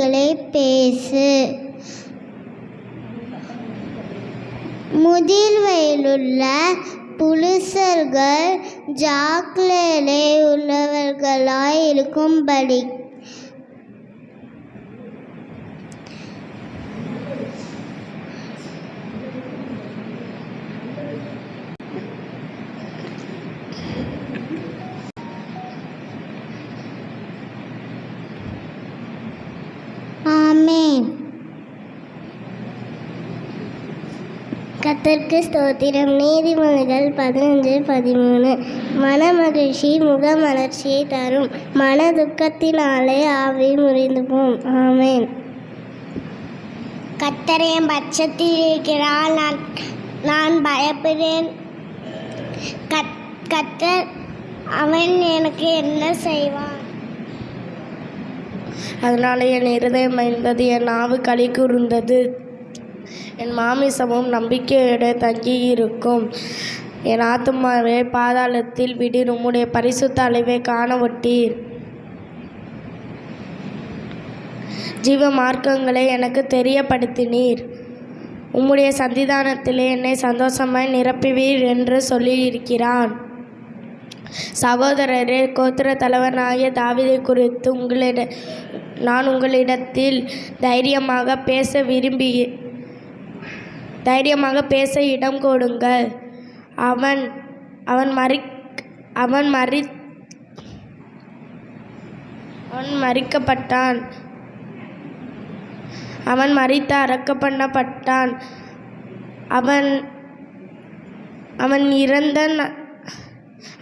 வார்த்தைகளை பேசு. முதிர் வயலுள்ள புலுசர்கள் ஜாக்லேலே உள்ளவர்களாய் இருக்கும்படி ஆமென் கத்தற்கு ஸ்தோத்திரம். நீதிமொழிகள் பதினஞ்சு பதிமூணு. மன மகிழ்ச்சி முகமலர்ச்சியை தரும். மன துக்கத்தினாலே ஆவி முறிந்து போம். ஆமென். கத்தரையும் பட்சத்தில் இருக்கிறால் நான் நான் பயப்படேன் கத் கத்தர் அவன் எனக்கு என்ன செய்வான்? அதனால் என் இருதயம் என்பது என் நாவு களி கூர்ந்தது. என் மாமிசமும் நம்பிக்கையோடு தங்கியிருக்கும். என் ஆத்துமாவே பாதாளத்தில் விடிர் உம்முடைய பரிசுத்த அலைவை காணவட்டீர். ஜீவ மார்க்கங்களை எனக்கு தெரியப்படுத்தினீர். உம்முடைய சந்திதானத்திலே என்னை சந்தோஷமாய் நிரப்புவீர் என்று சொல்லியிருக்கிறான். சகோதரரே கோத்திர தலைவனாகிய தாவிதை குறித்து உங்களிட நான் உங்களிடத்தில் தைரியமாக பேச விரும்பி தைரியமாக பேச இடம் கொடுங்கள். அவன் அவன் மறி அவன் மறி அவன் மறிக்கப்பட்டான். அவன் மறித்து அறக்க பண்ணப்பட்டான் அவன் அவன் இறந்த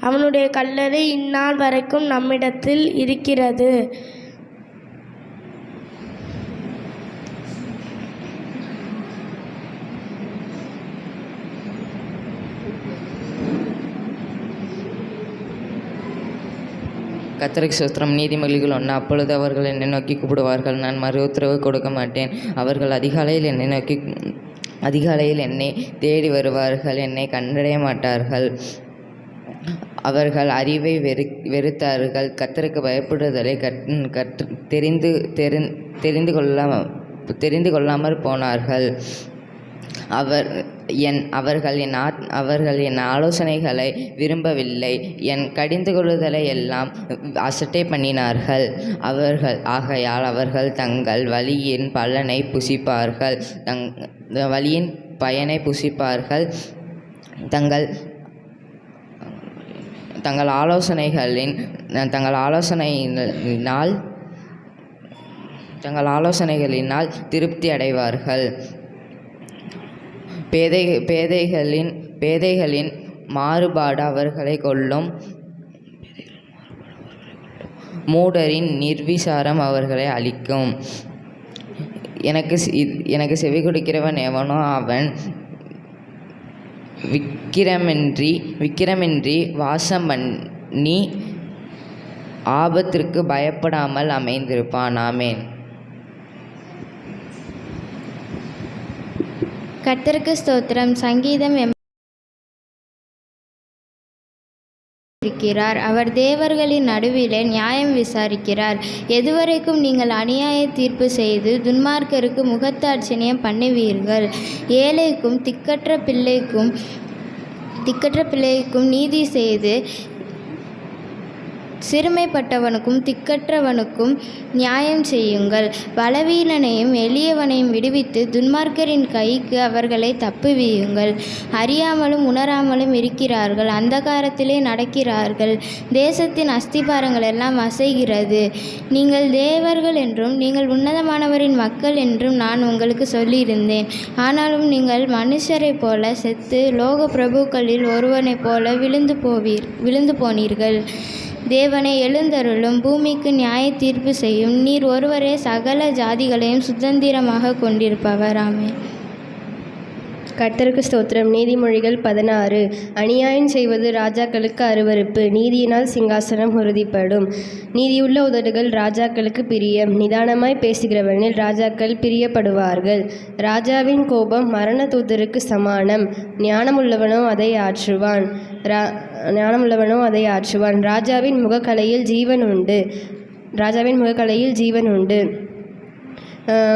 அவனுடைய கல்லறை இந்நாள் வரைக்கும் நம்மிடத்தில் இருக்கிறது. கத்தரிக்கு சுத்திரம் நீதிமொழிகள் ஒன்று அப்பொழுது அவர்கள் என்னை நோக்கி கூப்பிடுவார்கள். நான் மறு உத்தரவு கொடுக்க மாட்டேன். அவர்கள் அதிகாலையில் என்னை நோக்கி அதிகாலையில் என்னை தேடி வருவார்கள். என்னை கண்டடைய மாட்டார்கள். அவர்கள் அறிவை வெறு வெறுத்தார்கள். கத்தருக்கு பயப்படுதலை கற் கற்று தெரிந்து தெரி தெரிந்து கொள்ள தெரிந்து கொள்ளாமல் போனார்கள். அவர் என் அவர்கள் என் ஆத் அவர்கள் என் ஆலோசனைகளை விரும்பவில்லை. என் கடிந்து கொள்ளுதலை எல்லாம் அசட்டை பண்ணினார்கள். அவர்கள் ஆகையால் அவர்கள் தங்கள் வழியின் பலனை புசிப்பார்கள். தங் வழியின் பயனை புசிப்பார்கள். தங்கள் தங்கள் ஆலோசனைகளின் தங்கள் ஆலோசனையினால் தங்கள் ஆலோசனைகளினால் திருப்தி அடைவார்கள். பேதை பேதைகளின் பேதைகளின் மாறுபாடு அவர்களை கொல்லும் மூடரின் நிர்விசாரம் அவர்களை அழிக்கும். எனக்கு எனக்கு செவி கொடுக்கிறவன் எவனோ அவன் விக்கிரமின்றி விக்கிரமின்றி வாசம் பண்ணி ஆபத்திற்கு பயப்படாமல் அமைந்திருப்பான். ஆமேன். கர்த்தருக்கு ஸ்தோத்திரம். சங்கீதம் இருக்கிறார். அவர் தேவர்களின் நடுவிலே நியாயம் விசாரிக்கிறார். எதுவரைக்கும் நீங்கள் அநியாய தீர்ப்பு செய்து துன்மார்க்கருக்கு முகத்தாட்சிணியம் பண்ணுவீர்கள். ஏழைக்கும் திக்கற்ற பிள்ளைக்கும் திக்கற்ற பிள்ளைக்கும் நீதி செய்து சிறுமைப்பட்டவனுக்கும் திக்கற்றவனுக்கும் நியாயம் செய்யுங்கள். பலவீனனையும் எளியவனையும் விடுவித்து துன்மார்க்கரின் கைக்கு அவர்களை தப்புவியுங்கள். அறியாமலும் உணராமலும் இருக்கிறார்கள். அந்தகாரத்திலே நடக்கிறார்கள். தேசத்தின் அஸ்திபாரங்கள் எல்லாம் அசைகிறது. நீங்கள் தேவர்கள் என்றும் நீங்கள் உன்னதமானவரின் மக்கள் என்றும் நான் உங்களுக்கு சொல்லியிருந்தேன். ஆனாலும் நீங்கள் மனுஷரைப் போல செத்து லோக பிரபுக்களில் ஒருவனைப் போல விழுந்து போவீர் விழுந்து போனீர்கள். தேவனை எழுந்தருளும் பூமிக்கு நியாய தீர்ப்பு செய்யும். நீர் ஒருவரே சகல ஜாதிகளையும் சுதந்திரமாக கொண்டிருப்பவர். ஆமென். கர்த்தருக்கு ஸ்தோத்திரம். நீதிமொழிகள் பதினாறு. அநியாயம் செய்வது ராஜாக்களுக்கு அருவருப்பு. நீதியினால் சிங்காசனம் உறுதிப்படும். நீதியுள்ள உதடுகள் ராஜாக்களுக்கு பிரியம். நிதானமாய் பேசுகிறவனில் ராஜாக்கள் பிரியப்படுவார்கள். ராஜாவின் கோபம் மரண தூதருக்கு சமானம். ஞானமுள்ளவனோ அதை ஆற்றுவான். ரா ஞானமுள்ளவனோ அதை ஆற்றுவான். ராஜாவின் முகக்கலையில் ஜீவன் உண்டு. ராஜாவின் முகக்கலையில் ஜீவன் உண்டு.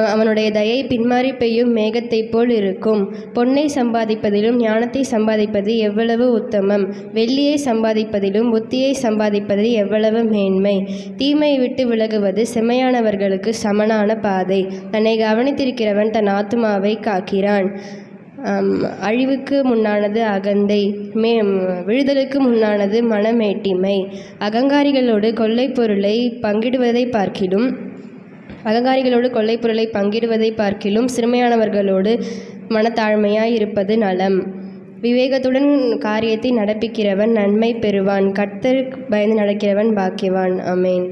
அவனுடைய தயை பின்மாறி பெய்யும் மேகத்தைப் போல் இருக்கும். பொன்னை சம்பாதிப்பதிலும் ஞானத்தை சம்பாதிப்பது எவ்வளவு உத்தமம். வெள்ளியை சம்பாதிப்பதிலும் புத்தியை சம்பாதிப்பது எவ்வளவு மேன்மை. தீமையை விட்டு விலகுவது செம்மையானவர்களுக்கு சமனான பாதை. தன்னை கவனித்திருக்கிறவன் தன் ஆத்மாவை காக்கிறான். அழிவுக்கு முன்னானது அகந்தை. மே விழுதலுக்கு முன்னானது மனமேட்டிமை. அகங்காரிகளோடு கொள்ளைப் பொருளை பங்கிடுவதை பார்க்கிலும் அகங்காரிகளோடு கொள்ளைப்பொருளை பங்கிடுவதை பார்க்கிலும் சிறுமையானவர்களோடு மனத்தாழ்மையாய் இருப்பது நலம். விவேகத்துடன் காரியத்தை நடப்பிக்கிறவன் நன்மை பெறுவான். கர்த்தருக்கு பயந்து நடக்கிறவன் பாக்கியவான். அமேன்